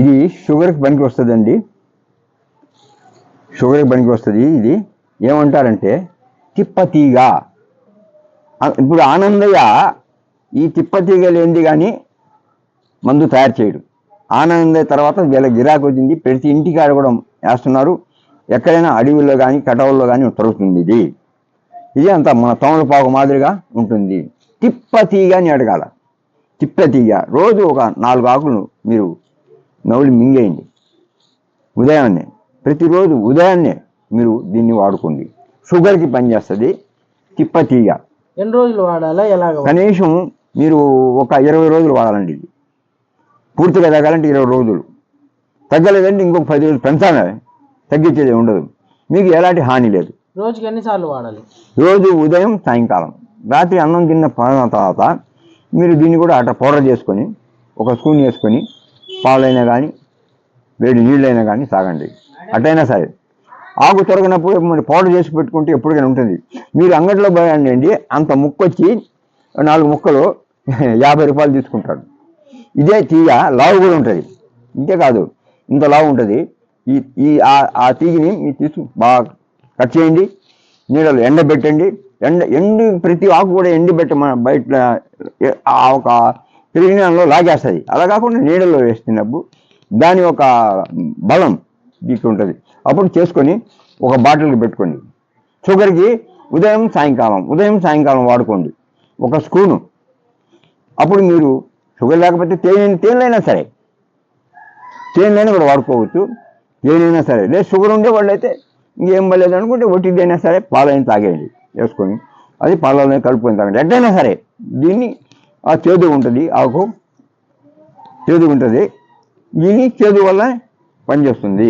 ఇది షుగర్కి పనికి వస్తుందండి. షుగర్కి పనికి వస్తుంది ఇది. ఏమంటారంటే తిప్పతీగ ఇప్పుడు ఆనందయ్య ఈ తిప్పతీగ లేనిది కానీ మందు తయారు చేయడు. ఆనందయ్య తర్వాత వీళ్ళ గిరాకు వచ్చింది. ప్రతి ఇంటికాడ కూడా వేస్తున్నారు. ఎక్కడైనా అడవుల్లో కానీ కటవుల్లో కానీ దొరుకుతుంది ఇది. ఇది అంత మన తమలపాకు మాదిరిగా ఉంటుంది. తిప్పతీగ అని అడగాల. తిప్పతీగ రోజు ఒక నాలుగు ఆకులు మీరు నవ్వులు మింగేయండి. ఉదయాన్నే ప్రతిరోజు ఉదయాన్నే మీరు దీన్ని వాడుకోండి. షుగర్కి పనిచేస్తుంది తిప్పతీగ ఎన్ని రోజులు వాడాలా? ఎలాగ? కనీసం మీరు ఒక ఇరవై రోజులు వాడాలండి ఇది. పూర్తిగా తగ్గాలంటే ఇరవై రోజులు. తగ్గలేదంటే ఇంకొక పది రోజులు పెంచాలి. తగ్గించేది ఉండదు. మీకు ఎలాంటి హాని లేదు. రోజుకి ఎన్నిసార్లు వాడాలి? రోజు ఉదయం సాయంకాలం. రాత్రి అన్నం తిన్న పడిన తర్వాత మీరు దీన్ని కూడా అట్లా పౌడర్ చేసుకొని ఒక స్పూన్ వేసుకొని పాలైనా కానీ వేడి నీళ్ళైనా కానీ తాగండి. అటైనా సరే ఆకు తొరగినప్పుడు మరి పౌడర్ చేసి పెట్టుకుంటే ఎప్పటికైనా ఉంటుంది. మీరు అంగట్లో పోయండి అంత ముక్కొచ్చి నాలుగు ముక్కలు యాభై రూపాయలు తీసుకుంటాడు ఇదే తీగ లావు కూడా ఉంటుంది. ఇంతే కాదు ఇంత లావు ఉంటుంది. ఈ ఈ ఆ- తీగిని మీరు తీసుకు బాగా కట్ చేయండి. నీళ్ళలో ఎండబెట్టండి. ఎండ ఎండి ప్రతి ఆకు కూడా ఎండబెట్ట మన బయట ఒక తిరిగినంలో లాగేస్తుంది అలా కాకుండా నీడలో వేస్తున్నప్పుడు దాని ఒక బలం దీనికి ఉంటుంది. అప్పుడు చేసుకొని ఒక బాటిల్కి పెట్టుకోండి. షుగర్కి ఉదయం సాయంకాలం ఉదయం సాయంకాలం వాడుకోండి. ఒక స్పూను. అప్పుడు మీరు షుగర్ లేకపోతే తేనె తేనెలైనా సరే తేనెలైనా కూడా వాడుకోవచ్చు. తేనైనా సరే. లేదు షుగర్ ఉండే వాళ్ళైతే ఇంకేం పర్లేదు అనుకుంటే ఒట్టిదైనా సరే పాలైన తాగేయండి. వేసుకొని. అది పాలలో కలుపుకొని తాగండి. ఎట్టయినా సరే దీన్ని ఆ చేదు ఉంటుంది ఆకు చేదు ఉంటుంది. దీని చేదు వల్ల పనిచేస్తుంది